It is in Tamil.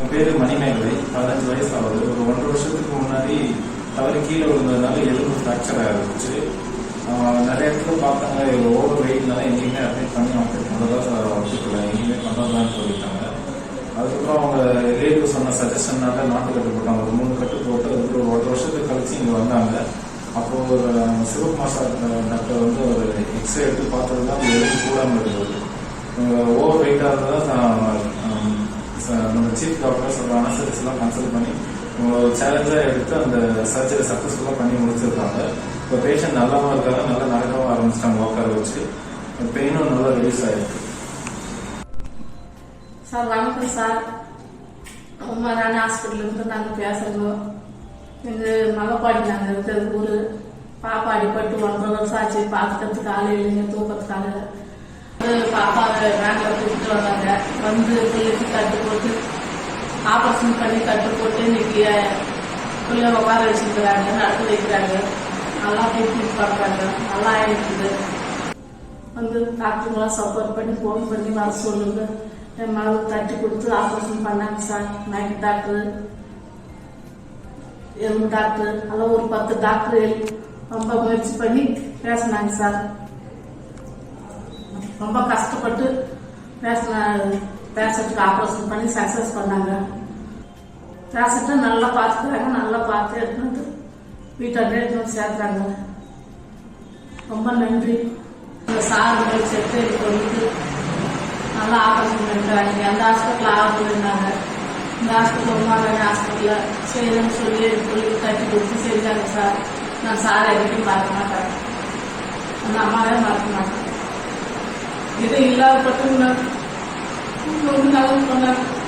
என் பேரு மணிமேகலை. பதினஞ்சு வயசு ஆகுது ஒரு ஒன்றரை வருஷத்துக்கு முன்னாடி தவறி கீழே விழுந்ததுனால எலும்பு ஃப்ராக்சர் ஆகிருச்சு நிறைய இடத்துல பார்த்தாங்க. ஓவர் வெயிட்னால எங்கேயுமே அட்மிட் பண்ணி ஆப்ரேட் பண்ணுறதா ஒத்துக்கல எங்கேயுமே பண்ணுறதான்னு சொல்லிட்டாங்க. அதுக்கப்புறம் அவங்க ரிலேட்டிவ் சொன்ன சஜஷன்னால நாட்டு கட்டு போட்டாங்க. ஒரு மூணு கட்டு போட்டு அதுக்கு ஒரு ஒன்றரை வருஷத்துக்கு கழிச்சு இங்கே வந்தாங்க. அப்போ ஒரு சிவகுமார் சார் டாக்டர் வந்து ஒரு எக்ஸ்ரே எடுத்து பார்த்தது தான் எலும்பு கூடாமல் இருந்தது. ஓவர் வெயிட்டாக இருந்தால் நம்ம சீஃப் டாக்டர் சொல்ற அனசரிஸ் எல்லாம் கன்சல்ட் பண்ணி சேலஞ்சாக எடுத்து அந்த சர்ஜரி சக்ஸஸ்ஃபுல்லாக பண்ணி முடிச்சிருக்காங்க. இப்போ பேஷண்ட் நல்லாவும் இருக்காங்க நல்லா நடக்கவும் ஆரம்பிச்சிட்டாங்க உட்கார வச்சு. பெயினும் நல்லா ரிலீஸ் ஆயிருக்கு. சார் வணக்கம் சார். உமாராணி ஹாஸ்பிட்டலேருந்து நாங்கள் பேசுகிறோம் எங்கள் மகப்பாடி நாங்கள் இருக்கிறது ஊர் பாப்பா அடிப்பட்டு ஒன்றரை வருஷம் ஆச்சு. பார்த்துக்கிறதுக்கு ஆள் இல்லைங்க தூக்கத்துக்கு ஆள் வந்து பிள்ளைக்கு கட்டு போட்டு ஆப்ரேஷன் பண்ணி கட்டு போட்டு இன்னைக்கு பிள்ளை உட்கார வச்சுருக்கிறாங்க நடத்து வைக்கிறாங்க. நல்லா ட்ரீட்மெண்ட் பண்ணுறாங்க நல்லா ஆயிடுக்குது வந்து டாக்டருங்களாம் சப்போர்ட் பண்ணி ஃபோன் பண்ணி வர சொல்லுங்க. என் மகளுக்கு தட்டி கொடுத்து ஆப்ரேஷன் பண்ணாங்க சார். நைட் டாக்டர் எலும்பு டாக்டர் அதெல்லாம் ஒரு பத்து டாக்டர் ரொம்ப முயற்சி பண்ணி பேசினாங்க சார். ரொம்ப கஷ்டப்பட்டு பேசின பேசட்டுக்கு ஆப்ரேஷன் பண்ணி சக்ஸஸ் பண்ணாங்க. பேஷண்ட்டை நல்லா பார்த்துக்கிறாங்க. நல்லா பார்த்து எடுத்துட்டு வீட்டாண்டே எடுத்து சேர்த்தாங்க ரொம்ப நன்றி. இந்த சார் செத்து எனக்கு வந்து நல்லா ஆப்ரேஷன் பண்ணிட்டாங்க அந்த ஹாஸ்பிட்டல் ஆகுதுன்னாங்க இந்த ஹாஸ்பிட்டல் உமாராணி ஹாஸ்பிட்டலில் செய்யணும்னு சொல்லி சொல்லி கட்டி கொடுத்து செஞ்சாங்க சார். நான் சார் எதுக்கும் பார்க்க மாட்டேன். அந்த அம்மாவே மறக்க மாட்டேன். இது இல்லாதப்பட்டு oo on